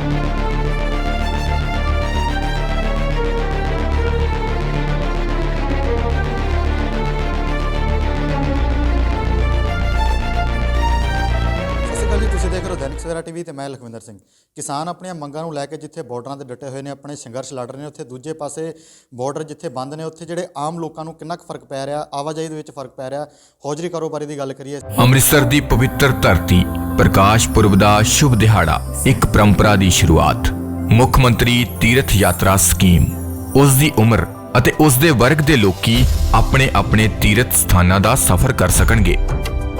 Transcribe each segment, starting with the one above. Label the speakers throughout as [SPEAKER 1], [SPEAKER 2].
[SPEAKER 1] thank you Savera TV ਤੇ ਮੈਂ ਲਖਵਿੰਦਰ ਸਿੰਘ। ਕਿਸਾਨ ਆਪਣੀਆਂ ਮੰਗਾਂ ਨੂੰ ਲੈ ਕੇ ਜਿੱਥੇ ਬਾਰਡਰਾਂ ਤੇ ਡਟੇ ਹੋਏ ਨੇ, ਆਪਣੇ ਸੰਘਰਸ਼ ਲੜ ਰਹੇ ਨੇ, ਉੱਥੇ ਦੂਜੇ ਪਾਸੇ ਬਾਰਡਰ ਜਿੱਥੇ ਬੰਦ ਨੇ, ਉੱਥੇ ਜਿਹੜੇ ਆਮ ਲੋਕਾਂ ਨੂੰ ਕਿੰਨਾ ਕੁ ਫ਼ਰਕ ਪੈ ਰਿਹਾ, ਆਵਾਜਾਈ ਦੇ ਵਿੱਚ ਫ਼ਰਕ ਪੈ ਰਿਹਾ, ਹੌਜਰੀ ਕਾਰੋਬਾਰੀ ਦੀ ਗੱਲ ਕਰੀਏ।
[SPEAKER 2] ਅੰਮ੍ਰਿਤਸਰ ਦੀ ਪਵਿੱਤਰ ਧਰਤੀ, ਪ੍ਰਕਾਸ਼ ਪੁਰਬ ਦਾ ਸ਼ੁਭ ਦਿਹਾੜਾ, ਇੱਕ ਪਰੰਪਰਾ ਦੀ ਸ਼ੁਰੂਆਤ। ਮੁੱਖ ਮੰਤਰੀ ਤੀਰਥ ਯਾਤਰਾ ਸਕੀਮ। ਉਸ ਦੀ ਉਮਰ ਅਤੇ ਉਸ ਦੇ ਵਰਗ ਦੇ ਲੋਕੀ ਆਪਣੇ ਆਪਣੇ ਤੀਰਥ ਸਥਾਨਾਂ ਦਾ ਸਫ਼ਰ ਕਰ ਸਕਣਗੇ।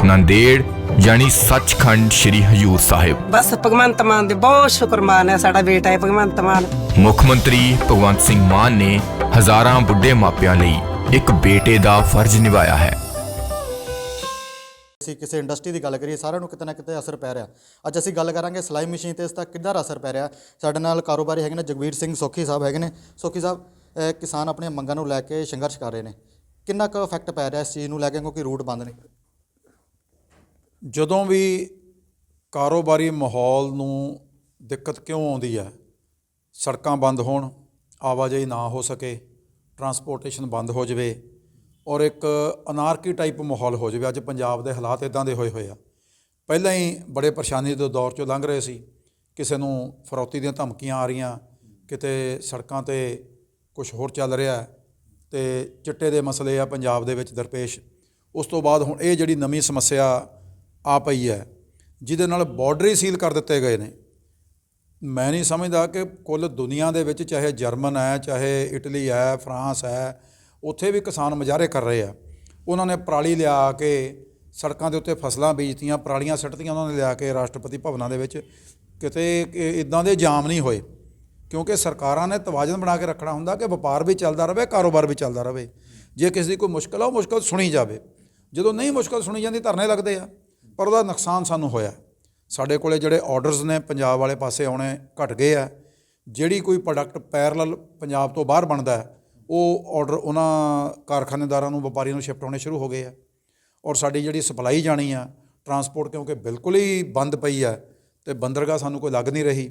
[SPEAKER 2] ਨੰਦੇੜ ਯਾਨੀ ਸੱਚਖੰਡ ਸ੍ਰੀ ਹਜੂਰ ਸਾਹਿਬ।
[SPEAKER 3] ਬਸ ਭਗਵੰਤ ਮਾਨ ਦੇ ਬਹੁਤ ਸ਼ੁਕਰਮਾਨ ਹੈ ਸਾਡਾ ਬੇਟਾ ਹੈ ਭਗਵੰਤ ਮਾਨ।
[SPEAKER 2] ਮੁੱਖ ਮੰਤਰੀ ਭਗਵੰਤ ਸਿੰਘ ਮਾਨ ਨੇ ਹਜ਼ਾਰਾਂ ਬੁੱਢੇ ਮਾਪਿਆਂ ਲਈ ਇੱਕ ਬੇਟੇ ਦਾ ਫਰਜ਼ ਨਿਭਾਇਆ ਹੈ।
[SPEAKER 1] ਅਸੀਂ ਕਿਸੇ ਇੰਡਸਟਰੀ ਦੀ ਗੱਲ ਕਰੀਏ ਸਾਰਿਆਂ ਨੂੰ ਕਿਤੇ ਨਾ ਕਿਤੇ ਅਸਰ ਪੈ ਰਿਹਾ। ਅੱਜ ਅਸੀਂ ਗੱਲ ਕਰਾਂਗੇ ਸਿਲਾਈ ਮਸ਼ੀਨ ਤੇ ਇਸ ਦਾ ਕਿੱਦਾਂ ਅਸਰ ਪੈ ਰਿਹਾ। ਸਾਡੇ ਨਾਲ ਕਾਰੋਬਾਰੀ ਹੈਗੇ ਨੇ ਜਗਵੀਰ ਸਿੰਘ ਸੋਖੀ ਸਾਹਿਬ ਹੈਗੇ ਨੇ। ਸੋਖੀ ਸਾਹਿਬ ਅਹ ਕਿਸਾਨ ਆਪਣੀਆਂ ਮੰਗਾਂ ਨੂੰ ਲੈ ਕੇ ਸੰਘਰਸ਼ ਕਰ ਰਹੇ ਨੇ। ਕਿੰਨਾ ਕੁ ਇਫੈਕਟ ਪੈ ਰਿਹਾ ਇਸ ਚੀਜ਼ ਨੂੰ ਲੈ ਕੇ ਕਿਉਂਕਿ ਰੂਟ ਬੰਦ ਨੇ।
[SPEAKER 4] ਜਦੋਂ ਵੀ ਕਾਰੋਬਾਰੀ ਮਾਹੌਲ ਨੂੰ ਦਿੱਕਤ ਕਿਉਂ ਆਉਂਦੀ ਹੈ, ਸੜਕਾਂ ਬੰਦ ਹੋਣ, ਆਵਾਜਾਈ ਨਾ ਹੋ ਸਕੇ ਟਰਾਂਸਪੋਰਟੇਸ਼ਨ ਬੰਦ ਹੋ ਜਾਵੇ ਔਰ ਇੱਕ ਅਨਾਰਕੀ ਟਾਈਪ ਮਾਹੌਲ ਹੋ ਜਾਵੇ, ਅੱਜ ਪੰਜਾਬ ਦੇ ਹਾਲਾਤ ਇਦਾਂ ਦੇ ਹੋਏ ਹੋਏ ਆ। ਪਹਿਲਾਂ ਹੀ ਬੜੇ ਪਰੇਸ਼ਾਨੀ ਦੇ ਦੌਰ ਚੋਂ ਲੰਘ ਰਹੇ ਸੀ, ਕਿਸੇ ਨੂੰ ਫਰੌਤੀ ਦੀਆਂ ਧਮਕੀਆਂ ਆ ਰਹੀਆਂ, ਕਿਤੇ ਸੜਕਾਂ ਤੇ ਕੁਝ ਹੋਰ ਚੱਲ ਰਿਹਾ ਹੈ ਤੇ ਚਿੱਟੇ ਦੇ ਮਸਲੇ ਆ ਪੰਜਾਬ ਦੇ ਵਿੱਚ ਦਰਪੇਸ਼। ਉਸ ਤੋਂ ਬਾਅਦ ਹੁਣ ਇਹ ਜਿਹੜੀ ਨਵੀਂ ਸਮੱਸਿਆ ਆ ਪਈ ਹੈ, ਜਿਹਦੇ ਨਾਲ ਬਾਰਡਰ ਹੀ ਸੀਲ ਕਰ ਦਿੱਤੇ ਗਏ ਨੇ। ਮੈਂ ਨਹੀਂ ਸਮਝਦਾ ਕਿ ਕੁੱਲ ਦੁਨੀਆ ਦੇ ਵਿੱਚ ਚਾਹੇ ਜਰਮਨ ਹੈ, ਚਾਹੇ ਇਟਲੀ ਹੈ, ਫਰਾਂਸ ਹੈ, ਉੱਥੇ ਵੀ ਕਿਸਾਨ ਮੁਜ਼ਾਹਰੇ ਕਰ ਰਹੇ ਆ। ਉਹਨਾਂ ਨੇ ਪਰਾਲੀ ਲਿਆ ਕੇ ਸੜਕਾਂ ਦੇ ਉੱਤੇ ਫਸਲਾਂ ਬੀਜਤੀਆਂ, ਪਰਾਲੀਆਂ ਸੱਟਤੀਆਂ ਉਹਨਾਂ ਨੇ ਲਿਆ ਕੇ ਰਾਸ਼ਟਰਪਤੀ ਭਵਨਾਂ ਦੇ ਵਿੱਚ। ਕਿਤੇ ਇਦਾਂ ਦੇ ਜਾਮ ਨਹੀਂ ਹੋਏ, ਕਿਉਂਕਿ ਸਰਕਾਰਾਂ ਨੇ ਤਵਾਜ਼ਨ ਬਣਾ ਕੇ ਰੱਖਣਾ ਹੁੰਦਾ ਕਿ ਵਪਾਰ ਵੀ ਚੱਲਦਾ ਰਹੇ, ਕਾਰੋਬਾਰ ਵੀ ਚੱਲਦਾ ਰਹੇ। ਜੇ ਕਿਸੇ ਦੀ ਕੋਈ ਮੁਸ਼ਕਲ ਆ, ਉਹ ਮੁਸ਼ਕਲ ਸੁਣੀ ਜਾਵੇ। ਜਦੋਂ ਨਹੀਂ ਮੁਸ਼ਕਲ ਸੁਣੀ ਜਾਂਦੀ, ਧਰਨੇ ਲੱਗਦੇ ਆ। ਪਰ ਉਹਦਾ ਨੁਕਸਾਨ ਸਾਨੂੰ ਹੋਇਆ। ਸਾਡੇ ਕੋਲੇ ਜਿਹੜੇ ਆਰਡਰਸ ਨੇ ਪੰਜਾਬ ਵਾਲੇ ਪਾਸੇ ਆਉਣੇ ਘਟ ਗਏ ਆ। ਜਿਹੜੀ ਕੋਈ ਪ੍ਰੋਡਕਟ ਪੈਰਲਲ ਪੰਜਾਬ ਤੋਂ ਬਾਹਰ ਬਣਦਾ ਹੈ, ਉਹ ਆਰਡਰ ਉਹਨਾਂ ਕਾਰਖਾਨੇਦਾਰਾਂ ਨੂੰ ਵਪਾਰੀਆਂ ਨੂੰ ਸ਼ਿਫਟ ਹੋਣੇ ਸ਼ੁਰੂ ਹੋ ਗਏ ਆ। ਔਰ ਸਾਡੀ ਜਿਹੜੀ ਸਪਲਾਈ ਜਾਣੀ ਆ ਟਰਾਂਸਪੋਰਟ ਕਿਉਂਕਿ ਬਿਲਕੁਲ ਹੀ ਬੰਦ ਪਈ ਆ ਤੇ ਬੰਦਰਗਾਹ ਸਾਨੂੰ ਕੋਈ ਲੱਗ ਨਹੀਂ ਰਹੀ।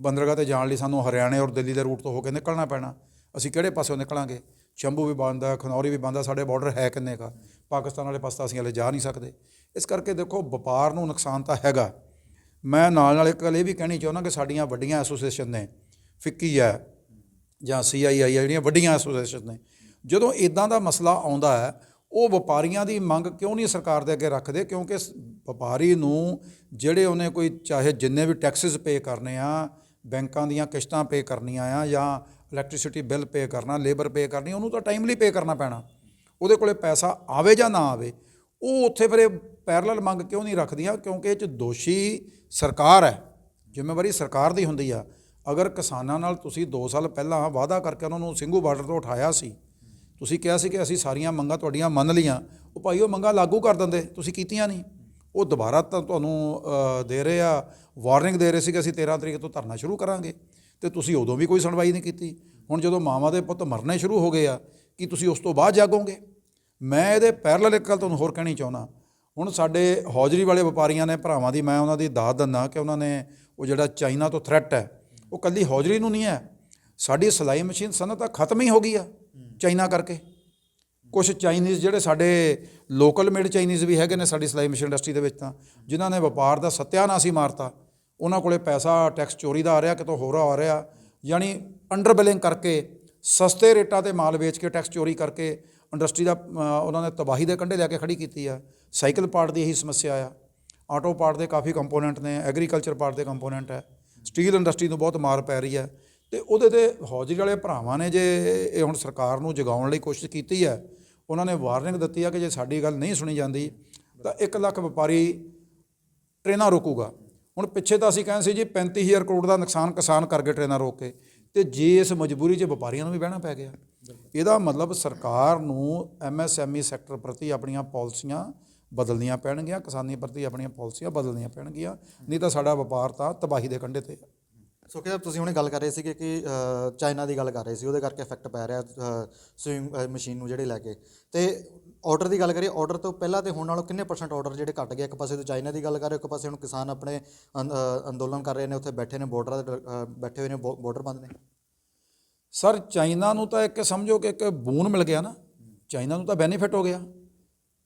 [SPEAKER 4] ਬੰਦਰਗਾਹ ਤੇ ਜਾਣ ਲਈ ਸਾਨੂੰ ਹਰਿਆਣੇ ਔਰ ਦਿੱਲੀ ਦੇ ਰੂਟ ਤੋਂ ਹੋ ਕੇ ਨਿਕਲਣਾ ਪੈਣਾ। ਅਸੀਂ ਕਿਹੜੇ ਪਾਸਿਓਂ ਨਿਕਲਾਂਗੇ? ਸ਼ੰਭੂ ਵੀ ਬੰਦ ਖਨੌਰੀ ਵੀ ਬੰਦ ਸਾਡੇ ਬਾਰਡਰ ਹੈ ਕਿੰਨੇ ਕਾ ਪਾਕਿਸਤਾਨ ਵਾਲੇ ਪਾਸੇ ਅਸੀਂ ਹਲੇ ਜਾ ਨਹੀਂ ਸਕਦੇ। ਇਸ ਕਰਕੇ ਦੇਖੋ, ਵਪਾਰ ਨੂੰ ਨੁਕਸਾਨ ਤਾਂ ਹੈਗਾ। ਮੈਂ ਨਾਲ ਨਾਲ ਇੱਕ ਗੱਲ ਇਹ ਵੀ ਕਹਿਣੀ ਚਾਹੁੰਦਾ ਕਿ ਸਾਡੀਆਂ ਵੱਡੀਆਂ ਐਸੋਸੀਏਸ਼ਨ ਨੇ, ਫਿੱਕੀ ਹੈ ਜਾਂ ਸੀਆਈਆਈ ਹੈ ਜਿਹੜੀਆਂ ਵੱਡੀਆਂ ਐਸੋਸੀਏਸ਼ਨ ਨੇ। ਜਦੋਂ ਇਦਾਂ ਦਾ ਮਸਲਾ ਆਉਂਦਾ ਹੈ, ਉਹ ਵਪਾਰੀਆਂ ਦੀ ਮੰਗ ਕਿਉਂ ਨਹੀਂ ਸਰਕਾਰ ਦੇ ਅੱਗੇ ਰੱਖਦੇ? ਕਿਉਂਕਿ ਵਪਾਰੀ ਨੂੰ ਜਿਹੜੇ ਉਹਨੇ ਕੋਈ ਚਾਹੇ ਜਿੰਨੇ ਵੀ ਟੈਕਸਸ ਪੇ ਕਰਨੇ ਆ, ਬੈਂਕਾਂ ਦੀਆਂ ਕਿਸ਼ਤਾਂ ਪੇ ਕਰਨੀਆਂ ਆ ਜਾਂ ਇਲੈਕਟ੍ਰਿਸਿਟੀ ਬਿੱਲ ਪੇ ਕਰਨਾ ਲੇਬਰ ਪੇ ਕਰਨੀ, ਉਹਨੂੰ ਤਾਂ ਟਾਈਮਲੀ ਪੇ ਕਰਨਾ ਪੈਣਾ। ਉਹਦੇ ਕੋਲੇ ਪੈਸਾ ਆਵੇ ਜਾਂ ਨਾ ਆਵੇ, ਉਹ ਉੱਥੇ ਫਿਰ ਇਹ ਪੈਰਲਲ ਮੰਗ ਕਿਉਂ ਨਹੀਂ ਰੱਖਦੀਆਂ? ਕਿਉਂਕਿ ਇਹ ਚ ਦੋਸ਼ੀ ਸਰਕਾਰ ਹੈ, ਜ਼ਿੰਮੇਵਾਰੀ ਸਰਕਾਰ ਦੀ ਹੁੰਦੀ ਆ। ਅਗਰ ਕਿਸਾਨਾਂ ਨਾਲ ਤੁਸੀਂ 2 ਸਾਲ ਪਹਿਲਾਂ ਵਾਅਦਾ ਕਰਕੇ ਉਹਨਾਂ ਨੂੰ ਸਿੰਘੂ ਬਾਰਡਰ ਤੋਂ ਉਠਾਇਆ ਸੀ, ਤੁਸੀਂ ਕਿਹਾ ਸੀ ਕਿ ਅਸੀਂ ਸਾਰੀਆਂ ਮੰਗਾਂ ਤੁਹਾਡੀਆਂ ਮੰਨ ਲਈਆਂ, ਉਹ ਭਾਈ ਉਹ ਮੰਗਾਂ ਲਾਗੂ ਕਰ ਦਿੰਦੇ, ਤੁਸੀਂ ਕੀਤੀਆਂ ਨਹੀਂ। ਉਹ ਦੁਬਾਰਾ ਤਾਂ ਤੁਹਾਨੂੰ ਦੇ ਰਹੇ ਆ ਵਾਰਨਿੰਗ ਦੇ ਰਹੇ ਸੀ ਕਿ ਅਸੀਂ 13 ਤਰੀਕ ਤੋਂ ਧਰਨਾ ਸ਼ੁਰੂ ਕਰਾਂਗੇ। ਤੇ ਤੁਸੀਂ ਉਦੋਂ ਵੀ ਕੋਈ ਸੁਣਵਾਈ ਨਹੀਂ ਕੀਤੀ। ਹੁਣ ਜਦੋਂ ਮਾਵਾਂ ਦੇ ਪੁੱਤ ਮਰਨੇ ਸ਼ੁਰੂ ਹੋ ਗਏ ਆ, ਕੀ ਤੁਸੀਂ ਉਸ ਤੋਂ ਬਾਅਦ ਜਾਗੋਗੇ? ਮੈਂ ਇਹਦੇ ਪੈਰਲਲ ਇੱਕ ਗੱਲ ਤੁਹਾਨੂੰ ਹੋਰ ਕਹਿਣੀ ਚਾਹੁੰਦਾ। ਹੁਣ ਸਾਡੇ ਹੌਜਰੀ ਵਾਲੇ ਵਪਾਰੀਆਂ ਨੇ, ਭਰਾਵਾਂ ਦੀ, ਮੈਂ ਉਹਨਾਂ ਦੀ ਦਾਤ ਦਿੰਦਾ ਕਿ ਉਹਨਾਂ ਨੇ ਉਹ ਜਿਹੜਾ ਚਾਈਨਾ ਤੋਂ ਥ੍ਰੈਟ ਹੈ, ਉਹ ਕੱਲੀ ਹੌਜਰੀ ਨੂੰ ਨਹੀਂ ਹੈ। ਸਾਡੀ ਸਿਲਾਈ ਮਸ਼ੀਨ ਸਨਅਤ ਤਾਂ ਖਤਮ ਹੀ ਹੋ ਗਈ ਆ, ਚਾਈਨਾ ਕਰਕੇ। ਕੁਝ ਚਾਈਨੀਜ਼ ਜਿਹੜੇ ਸਾਡੇ ਲੋਕਲ ਮੇਡ ਚਾਈਨੀਜ਼ ਵੀ ਹੈਗੇ ਨੇ ਸਾਡੀ ਸਿਲਾਈ ਮਸ਼ੀਨ ਇੰਡਸਟਰੀ ਦੇ ਵਿੱਚ ਤਾਂ, ਜਿਨ੍ਹਾਂ ਨੇ ਵਪਾਰ ਦਾ ਸੱਤਿਆਨਾਸ਼ ਹੀ ਮਾਰਤਾ ਉਹਨਾਂ ਕੋਲੇ ਪੈਸਾ ਟੈਕਸ ਚੋਰੀ ਦਾ ਆ ਰਿਹਾ, ਕਿਤੋਂ ਹੋਰ ਆ ਰਿਹਾ। ਯਾਨੀ ਅੰਡਰ ਬਿਲਿੰਗ ਕਰਕੇ, ਸਸਤੇ ਰੇਟਾਂ ਤੇ ਮਾਲ ਵੇਚ ਕੇ ਟੈਕਸ ਚੋਰੀ ਕਰਕੇ ਇੰਡਸਟਰੀ ਦਾ ਉਹਨਾਂ ਨੇ ਤਬਾਹੀ ਦੇ ਕੰਢੇ ਲੈ ਕੇ ਖੜੀ ਕੀਤੀ ਆ। ਸਾਈਕਲ ਪਾਰਟ ਦੀ ਇਹੀ ਸਮੱਸਿਆ ਆ। ਆਟੋ ਪਾਰਟ ਦੇ ਕਾਫੀ ਕੰਪੋਨੈਂਟ ਨੇ ਐਗਰੀਕਲਚਰ ਪਾਰਟ ਦੇ ਕੰਪੋਨੈਂਟ ਹੈ ਸਟੀਲ ਇੰਡਸਟਰੀ ਨੂੰ ਬਹੁਤ ਮਾਰ ਪੈ ਰਹੀ ਹੈ ਤੇ ਉਹਦੇ ਤੇ ਹੌਜਰੀ ਵਾਲੇ ਭਰਾਵਾਂ ਨੇ ਜੇ ਇਹ ਹੁਣ ਸਰਕਾਰ ਨੂੰ ਜਗਾਉਣ ਲਈ ਕੋਸ਼ਿਸ਼ ਕੀਤੀ ਹੈ ਉਹਨਾਂ ਨੇ ਵਾਰਨਿੰਗ ਦਿੱਤੀ ਆ ਕਿ ਜੇ ਸਾਡੀ ਗੱਲ ਨਹੀਂ ਸੁਣੀ ਜਾਂਦੀ, ਤਾਂ 1 ਲੱਖ ਵਪਾਰੀ ਟ੍ਰੇਨਾਂ ਰੋਕੂਗਾ। ਹੁਣ ਪਿੱਛੇ ਤਾਂ ਅਸੀਂ ਕਹਿੰਦੇ ਸੀ ਜੀ 35000 ਕਰੋੜ ਦਾ ਨੁਕਸਾਨ ਕਿਸਾਨ ਕਰ ਗਏ ਟ੍ਰੇਨਾਂ ਰੋਕ ਕੇ ਤੇ ਜੇ ਇਸ ਮਜਬੂਰੀ 'ਚ ਵਪਾਰੀਆਂ ਨੂੰ ਵੀ ਬਹਿਣਾ ਪੈ ਗਿਆ। ਇਹਦਾ ਮਤਲਬ ਸਰਕਾਰ ਨੂੰ ਐਮਐਸਐਮਈ ਸੈਕਟਰ ਪ੍ਰਤੀ ਆਪਣੀਆਂ ਪਾਲਿਸੀਆਂ ਬਦਲਣੀਆਂ ਪੈਣਗੀਆਂ ਕਿਸਾਨੀ ਪ੍ਰਤੀ ਆਪਣੀਆਂ ਪਾਲਿਸੀਆਂ ਬਦਲਣੀਆਂ ਪੈਣਗੀਆਂ ਨਹੀਂ ਤਾਂ ਸਾਡਾ ਵਪਾਰ ਤਾਂ ਤਬਾਹੀ ਦੇ ਕੰਢੇ ਤੇ ਹੈ
[SPEAKER 1] ਸੋ ਕਿ ਤੁਸੀਂ ਹੁਣੇ ਗੱਲ ਕਰ ਰਹੇ ਸੀ ਕਿ ਅ, ਚਾਈਨਾ ਦੀ ਗੱਲ ਕਰ ਰਹੇ ਸੀ ਉਹਦੇ ਕਰਕੇ ਇਫੈਕਟ ਪੈ ਰਿਹਾ ਸਵਿੰਗ ਮਸ਼ੀਨ ਨੂੰ ਜਿਹੜੇ ਲੈ ਕੇ। ਤੇ ਆਰਡਰ ਦੀ ਗੱਲ ਕਰੀਏ ਆਰਡਰ ਤੋਂ ਪਹਿਲਾਂ ਤੇ ਹੁਣ ਨਾਲੋਂ ਕਿੰਨੇ ਪਰਸੈਂਟ ਆਰਡਰ ਜਿਹੜੇ ਘਟ ਗਏ? ਇੱਕ ਪਾਸੇ ਤੋਂ ਚਾਈਨਾ ਦੀ ਗੱਲ ਕਰ ਰਹੇ ਇੱਕ ਪਾਸੇ ਹੁਣ ਕਿਸਾਨ ਆਪਣੇ ਅੰਦ- ਅੰਦੋਲਨ ਕਰ ਰਹੇ ਨੇ ਉੱਥੇ ਬੈਠੇ ਨੇ ਬਾਰਡਰਾਂ ਦੇ ਅ, ਬੈਠੇ ਹੋਏ ਨੇ ਬਾਰਡਰ ਬੰਦ ਨੇ।
[SPEAKER 4] ਸਰ ਚਾਈਨਾ ਨੂੰ ਤਾਂ ਇੱਕ ਸਮਝੋ ਕਿ ਇੱਕ ਬੂਨ ਮਿਲ ਗਿਆ ਨਾ। ਚਾਈਨਾ ਨੂੰ ਤਾਂ ਬੈਨੀਫਿਟ ਹੋ ਗਿਆ।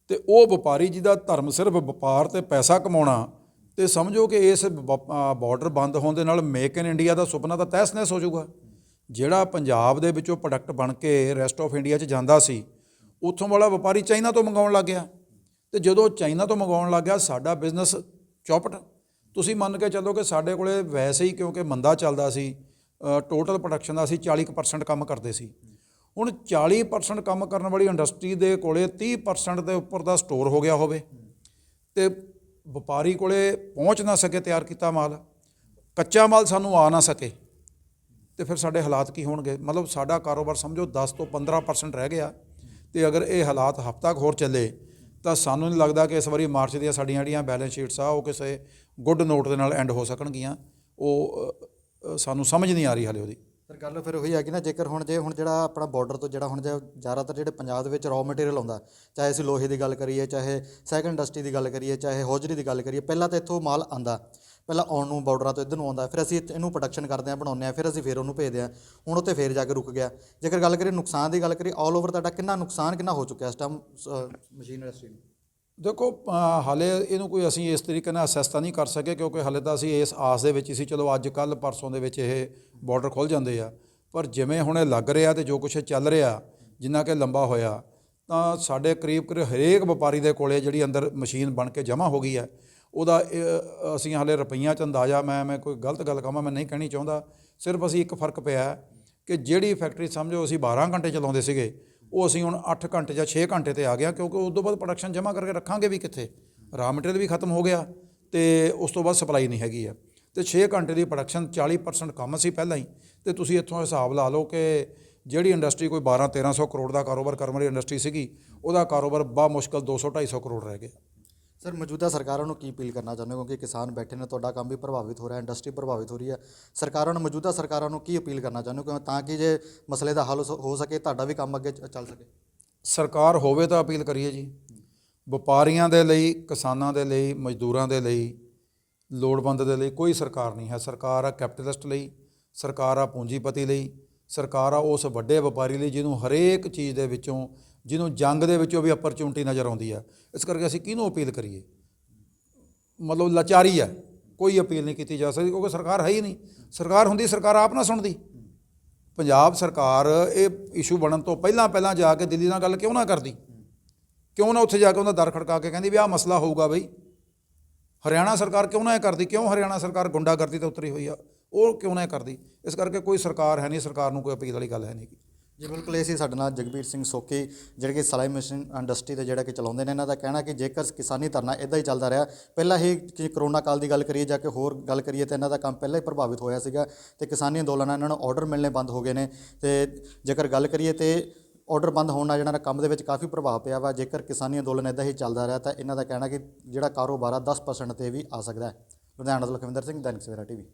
[SPEAKER 4] ਤੇ ਉਹ ਵਪਾਰੀ ਜਿਹਦਾ ਧਰਮ ਸਿਰਫ ਵਪਾਰ ਤੇ ਪੈਸਾ ਕਮਾਉਣਾ ਤੇ ਸਮਝੋ ਕਿ ਇਸ ਬਾਰਡਰ ਬੰਦ ਹੋਣ ਦੇ ਨਾਲ ਮੇਕ ਇਨ ਇੰਡੀਆ ਦਾ ਸੁਪਨਾ ਤਾਂ ਤਹਿਸ-ਨਹਿਸ ਹੋ ਜਾਊਗਾ। ਜਿਹੜਾ ਪੰਜਾਬ ਦੇ ਵਿੱਚੋਂ ਪ੍ਰੋਡਕਟ ਬਣ ਕੇ ਰੈਸਟ ਆਫ ਇੰਡੀਆ 'ਚ ਜਾਂਦਾ ਸੀ ਉੱਥੋਂ ਵਾਲਾ ਵਪਾਰੀ ਚਾਈਨਾ ਤੋਂ ਮੰਗਾਉਣ ਲੱਗ ਗਿਆ। ਤੇ ਜਦੋਂ ਚਾਈਨਾ ਤੋਂ ਮੰਗਾਉਣ ਲੱਗ ਗਿਆ, ਸਾਡਾ ਬਿਜ਼ਨਸ ਚੌਪਟ। ਤੁਸੀਂ ਮੰਨ ਕੇ ਚੱਲੋ ਕਿ ਸਾਡੇ ਕੋਲੇ ਵੈਸੇ ਹੀ ਕਿਉਂਕਿ ਮੰਦਾ ਚੱਲਦਾ ਸੀ ਟੋਟਲ ਪ੍ਰੋਡਕਸ਼ਨ ਦਾ ਅਸੀਂ 40% ਕੰਮ ਕਰਦੇ ਸੀ। ਹੁਣ 40% ਕੰਮ ਕਰਨ ਵਾਲੀ ਇੰਡਸਟਰੀ ਦੇ ਕੋਲੇ 30% ਦੇ ਉੱਪਰ ਦਾ ਸਟੋਰ ਹੋ ਗਿਆ ਹੋਵੇ। ਤੇ ਵਪਾਰੀ ਕੋਲੇ ਪਹੁੰਚ ਨਾ ਸਕੇ, ਤਿਆਰ ਕੀਤਾ ਮਾਲ। ਕੱਚਾ ਮਾਲ ਸਾਨੂੰ ਆ ਨਾ ਸਕੇ। ਤੇ ਫਿਰ ਸਾਡੇ ਹਾਲਾਤ ਕੀ ਹੋਣਗੇ? ਮਤਲਬ ਸਾਡਾ ਕਾਰੋਬਾਰ ਸਮਝੋ 10 ਤੋਂ 15% ਰਹਿ ਗਿਆ। ਤੇ ਅਗਰ ਇਹ ਹਾਲਾਤ ਹਫ਼ਤਾ ਕੁ ਹੋਰ ਚੱਲੇ, ਤਾਂ ਸਾਨੂੰ ਨਹੀਂ ਲੱਗਦਾ ਕਿ ਇਸ ਵਾਰੀ ਮਾਰਚ ਦੀਆਂ ਸਾਡੀਆਂ ਜਿਹੜੀਆਂ ਬੈਲੈਂਸ ਸ਼ੀਟਸ ਆ, ਉਹ ਕਿਸੇ ਗੁੱਡ ਨੋਟ ਦੇ ਨਾਲ ਐਂਡ ਹੋ ਸਕਣਗੀਆਂ। ਉਹ ਸਾਨੂੰ ਸਮਝ ਨਹੀਂ ਆ ਰਹੀ ਹਾਲੇ ਉਹਦੀ।
[SPEAKER 1] ਸਰ ਗੱਲ ਫਿਰ ਉਹੀ ਹੈ ਕਿ ਨਾ, ਜੇਕਰ ਹੁਣ ਜੇ ਹੁਣ ਜਿਹੜਾ ਆਪਣਾ ਬਾਰਡਰ ਤੋਂ ਜਿਹੜਾ ਹੁਣ ਜੇ ਜ਼ਿਆਦਾਤਰ ਜਿਹੜੇ ਪੰਜਾਬ ਦੇ ਵਿੱਚ ਰॉ ਮਟੀਰੀਅਲ ਆਉਂਦਾ, ਚਾਹੇ ਅਸੀਂ ਲੋਹੇ ਦੀ ਗੱਲ ਕਰੀਏ, ਚਾਹੇ ਸੈਕੰਡ ਇੰਡਸਟਰੀ ਦੀ ਗੱਲ ਕਰੀਏ, ਚਾਹੇ ਹੌਜਰੀ ਦੀ ਗੱਲ ਕਰੀਏ, ਪਹਿਲਾਂ ਤਾਂ ਇੱਥੋਂ ਮਾਲ ਆਂਦਾ ਪਹਿਲਾਂ ਆਉਣ ਨੂੰ ਬਾਰਡਰਾਂ ਤੋਂ ਇੱਧਰ ਨੂੰ ਆਉਂਦਾ, ਫਿਰ ਅਸੀਂ ਇਹਨੂੰ ਪ੍ਰੋਡਕਸ਼ਨ ਕਰਦੇ ਹਾਂ, ਬਣਾਉਂਦੇ ਹਾਂ, ਫਿਰ ਅਸੀਂ ਫਿਰ ਉਹਨੂੰ ਭੇਜਦੇ ਹਾਂ। ਹੁਣ ਉੱਥੇ ਫਿਰ ਜਾ ਕੇ ਰੁਕ ਗਿਆ। ਜੇਕਰ ਗੱਲ ਕਰੀਏ ਨੁਕਸਾਨ ਦੀ ਗੱਲ ਕਰੀਏ ਆਲ ਓਵਰ ਤੁਹਾਡਾ ਕਿੰਨਾ ਨੁਕਸਾਨ, ਕਿੰਨਾ ਹੋ ਚੁੱਕਿਆ ਇਸ ਟਾਈਮ ਮਸ਼ੀਨ ਇੰਡਸਟਰੀ ਨੂੰ?
[SPEAKER 4] ਦੇਖੋ ਹਾਲੇ ਇਹਨੂੰ ਕੋਈ ਅਸੀਂ ਇਸ ਤਰੀਕੇ ਨਾਲ ਅਸੈਸ ਤਾਂ ਨਹੀਂ ਕਰ ਸਕੇ, ਕਿਉਂਕਿ ਹਾਲੇ ਤਾਂ ਅਸੀਂ ਇਸ ਆਸ ਦੇ ਵਿੱਚ ਹੀ ਸੀ, ਚਲੋ ਅੱਜ ਕੱਲ ਪਰਸੋਂ ਦੇ ਵਿੱਚ ਇਹ ਬਾਰਡਰ ਖੁੱਲ ਜਾਂਦੇ ਆ। ਪਰ ਜਿਵੇਂ ਹੁਣ ਇਹ ਲੱਗ ਰਿਹਾ ਤੇ ਜੋ ਕੁਝ ਚੱਲ ਰਿਹਾ, ਜਿੰਨਾ ਕਿ ਲੰਬਾ ਹੋਇਆ, ਤਾਂ ਸਾਡੇ ਕਰੀਬ ਕਰੀਬ ਹਰੇਕ ਵਪਾਰੀ ਦੇ ਕੋਲੇ ਜਿਹੜੀ ਅੰਦਰ ਮਸ਼ੀਨ ਬਣ ਕੇ ਜਮ੍ਹਾਂ ਹੋ ਗਈ ਹੈ। ਉਹਦਾ ਇਹ, ਅਸੀਂ ਹਾਲੇ ਰੁਪਈਆਂ ਚ ਅੰਦਾਜ਼ਾ ਮੈਂ ਮੈਂ ਕੋਈ ਗਲਤ ਗੱਲ ਕਹਾਂ ਮੈਂ ਨਹੀਂ ਕਹਿਣੀ ਚਾਹੁੰਦਾ। ਸਿਰਫ ਅਸੀਂ ਇੱਕ ਫ਼ਰਕ ਪਿਆ ਕਿ ਜਿਹੜੀ ਫੈਕਟਰੀ ਸਮਝੋ ਅਸੀਂ 12 ਘੰਟੇ ਚਲਾਉਂਦੇ ਸੀਗੇ ਉਹ ਅਸੀਂ ਹੁਣ 8 ਘੰਟੇ ਜਾਂ 6 ਘੰਟੇ ਤੇ ਆ ਗਿਆ ਕਿਉਂਕਿ ਉਸ ਤੋਂ ਬਾਅਦ ਪ੍ਰੋਡਕਸ਼ਨ ਜਮ੍ਹਾਂ ਕਰਕੇ ਰੱਖਾਂਗੇ ਵੀ ਕਿੱਥੇ। ਰਾ ਮਟੀਰੀਅਲ ਵੀ ਖਤਮ ਹੋ ਗਿਆ ਤੇ ਉਸ ਤੋਂ ਬਾਅਦ ਸਪਲਾਈ ਨਹੀਂ ਹੈਗੀ ਆ ਤੇ 6 ਘੰਟੇ ਦੀ ਪ੍ਰੋਡਕਸ਼ਨ 40% ਕੰਮ ਸੀ ਪਹਿਲਾਂ ਹੀ। ਤੇ ਤੁਸੀਂ ਇੱਥੋਂ ਹਿਸਾਬ ਲਾ ਲਓ ਕਿ ਜਿਹੜੀ ਇੰਡਸਟਰੀ ਕੋਈ 12 1300 ਕਰੋੜ ਦਾ ਕਾਰੋਬਾਰ ਕਰਨ ਵਾਲੀ ਇੰਡਸਟਰੀ ਸੀਗੀ ਉਹਦਾ ਕਾਰੋਬਾਰ ਬਾ ਮੁਸ਼ਕਲ 200 250 ਕਰੋੜ ਰਹਿ ਗਿਆ।
[SPEAKER 1] ਸਰ, ਮੌਜੂਦਾ ਸਰਕਾਰਾਂ ਨੂੰ ਕੀ ਅਪੀਲ ਕਰਨਾ ਚਾਹੁੰਦੇ ਹੋ? ਕਿਉਂਕਿ ਕਿਸਾਨ ਬੈਠੇ ਨੇ, ਤੁਹਾਡਾ ਕੰਮ ਵੀ ਪ੍ਰਭਾਵਿਤ ਹੋ ਰਿਹਾ, ਇੰਡਸਟਰੀ ਪ੍ਰਭਾਵਿਤ ਹੋ ਰਹੀ ਹੈ। ਸਰਕਾਰਾਂ ਨੂੰ, ਮੌਜੂਦਾ ਸਰਕਾਰਾਂ ਨੂੰ ਕੀ ਅਪੀਲ ਕਰਨਾ ਚਾਹੁੰਦੇ ਹੋ? ਕਿ ਤਾਂ ਕਿ ਜੇ ਮਸਲੇ ਦਾ ਹੱਲ ਹੋ ਸਕੇ, ਤੁਹਾਡਾ ਵੀ ਕੰਮ ਅੱਗੇ ਚੱਲ ਸਕੇ।
[SPEAKER 4] ਸਰਕਾਰ ਹੋਵੇ ਤਾਂ ਅਪੀਲ ਕਰੀਏ ਜੀ। ਵਪਾਰੀਆਂ ਦੇ ਲਈ, ਕਿਸਾਨਾਂ ਦੇ ਲਈ, ਮਜ਼ਦੂਰਾਂ ਦੇ ਲਈ, ਲੋੜਵੰਦ ਦੇ ਲਈ ਕੋਈ ਸਰਕਾਰ ਨਹੀਂ ਹੈ। ਸਰਕਾਰ ਆ ਕੈਪੀਟਲਿਸਟ ਲਈ, ਸਰਕਾਰ ਆ ਪੂੰਜੀਪਤੀ ਲਈ, ਸਰਕਾਰ ਆ ਉਸ ਵੱਡੇ ਵਪਾਰੀ ਲਈ ਜਿਹਨੂੰ ਹਰੇਕ ਚੀਜ਼ ਦੇ ਵਿੱਚੋਂ ਜਿਹਨੂੰ ਜੰਗ ਦੇ ਵਿੱਚੋਂ ਵੀ ਅਪਰਚੂਨਿਟੀ ਨਜ਼ਰ ਆਉਂਦੀ ਆ। ਇਸ ਕਰਕੇ ਅਸੀਂ ਕਿਹਨੂੰ ਅਪੀਲ ਕਰੀਏ? ਮਤਲਬ ਲਾਚਾਰੀ ਹੈ ਕੋਈ ਅਪੀਲ ਨਹੀਂ ਕੀਤੀ ਜਾ ਸਕਦੀ ਕਿਉਂਕਿ ਸਰਕਾਰ ਹੈ ਹੀ ਨਹੀਂ। ਸਰਕਾਰ ਹੁੰਦੀ, ਸਰਕਾਰ ਆਪ ਨਾ ਸੁਣਦੀ। ਪੰਜਾਬ ਸਰਕਾਰ ਇਹ ਇਸ਼ੂ ਬਣਨ ਤੋਂ ਪਹਿਲਾਂ ਪਹਿਲਾਂ ਜਾ ਕੇ ਦਿੱਲੀ ਨਾਲ ਗੱਲ ਕਿਉਂ ਨਾ ਕਰਦੀ? ਕਿਉਂ ਨਾ ਉੱਥੇ ਜਾ ਕੇ ਉਹਦਾ ਦਰ ਖੜਕਾ ਕੇ ਕਹਿੰਦੀ ਵੀ ਆਹ ਮਸਲਾ ਹੋਊਗਾ ਬਈ। ਹਰਿਆਣਾ ਸਰਕਾਰ ਕਿਉਂ ਨਾ ਇਹ ਕਰਦੀ? ਕਿਉਂ ਹਰਿਆਣਾ ਸਰਕਾਰ ਗੁੰਡਾਗਰਦੀ ਤੇ ਉਤਰੀ ਹੋਈ ਆ? ਉਹ ਕਿਉਂ ਨਾ ਇਹ ਕਰਦੀ? ਇਸ ਕਰਕੇ ਕੋਈ ਸਰਕਾਰ ਹੈ ਨਹੀਂ, ਸਰਕਾਰ ਨੂੰ ਕੋਈ ਅਪੀਲ ਵਾਲੀ ਗੱਲ ਹੈ ਨਹੀਂ।
[SPEAKER 1] ਜੀ ਬਿਲਕੁਲ, ਇਹ ਸੀ ਸਾਡੇ ਨਾਲ ਜਗਬੀਰ ਸਿੰਘ ਸੋਕੀ, ਜਿਹੜੇ ਕਿ ਸਲਾਈ ਮਸ਼ੀਨ ਇੰਡਸਟਰੀ 'ਤੇ ਜਿਹੜਾ ਕਿ ਚਲਾਉਂਦੇ ਨੇ, ਇਹਨਾਂ ਦਾ ਕਹਿਣਾ ਕਿ ਜੇਕਰ ਕਿਸਾਨੀ ਧਰਨਾ ਇਦਾਂ ਹੀ ਚੱਲਦਾ ਰਿਹਾ, ਪਹਿਲਾਂ ਹੀ ਕਿ ਕਰੋਨਾ ਕਾਲ ਦੀ ਗੱਲ ਕਰੀਏ ਜਾਂ ਕਿ ਹੋਰ ਗੱਲ ਕਰੀਏ ਤਾਂ ਇਹਨਾਂ ਦਾ ਕੰਮ ਪਹਿਲਾਂ ਹੀ ਪ੍ਰਭਾਵਿਤ ਹੋਇਆ ਸੀਗਾ ਤੇ ਕਿਸਾਨੀ ਅੰਦੋਲਨਾਂ ਇਹਨਾਂ ਨੂੰ ਆਰਡਰ ਮਿਲਣੇ ਬੰਦ ਹੋ ਗਏ ਨੇ ਤੇ ਜੇਕਰ ਗੱਲ ਕਰੀਏ ਤੇ ਆਰਡਰ ਬੰਦ ਹੋਣ ਨਾਲ ਜਿਹੜਾ ਨਾ ਕੰਮ ਦੇ ਵਿੱਚ ਕਾਫੀ ਪ੍ਰਭਾਵ ਪਿਆ ਵਾ, ਜੇਕਰ ਕਿਸਾਨੀ ਅੰਦੋਲਨ ਇਦਾਂ ਹੀ ਚੱਲਦਾ ਰਿਹਾ ਤਾਂ ਇਹਨਾਂ ਦਾ ਕਹਿਣਾ ਕਿ ਜਿਹੜਾ ਕਾਰੋਬਾਰ ਆ 10% ਤੇ ਵੀ ਆ ਸਕਦਾ ਹੈ। ਲੁਧਿਆਣਾ ਤੋਂ ਲਖਵਿੰਦਰ ਸਿੰਘ, ਦੈਨਿਕ ਸਵੇਰਾ ਟੀਵੀ।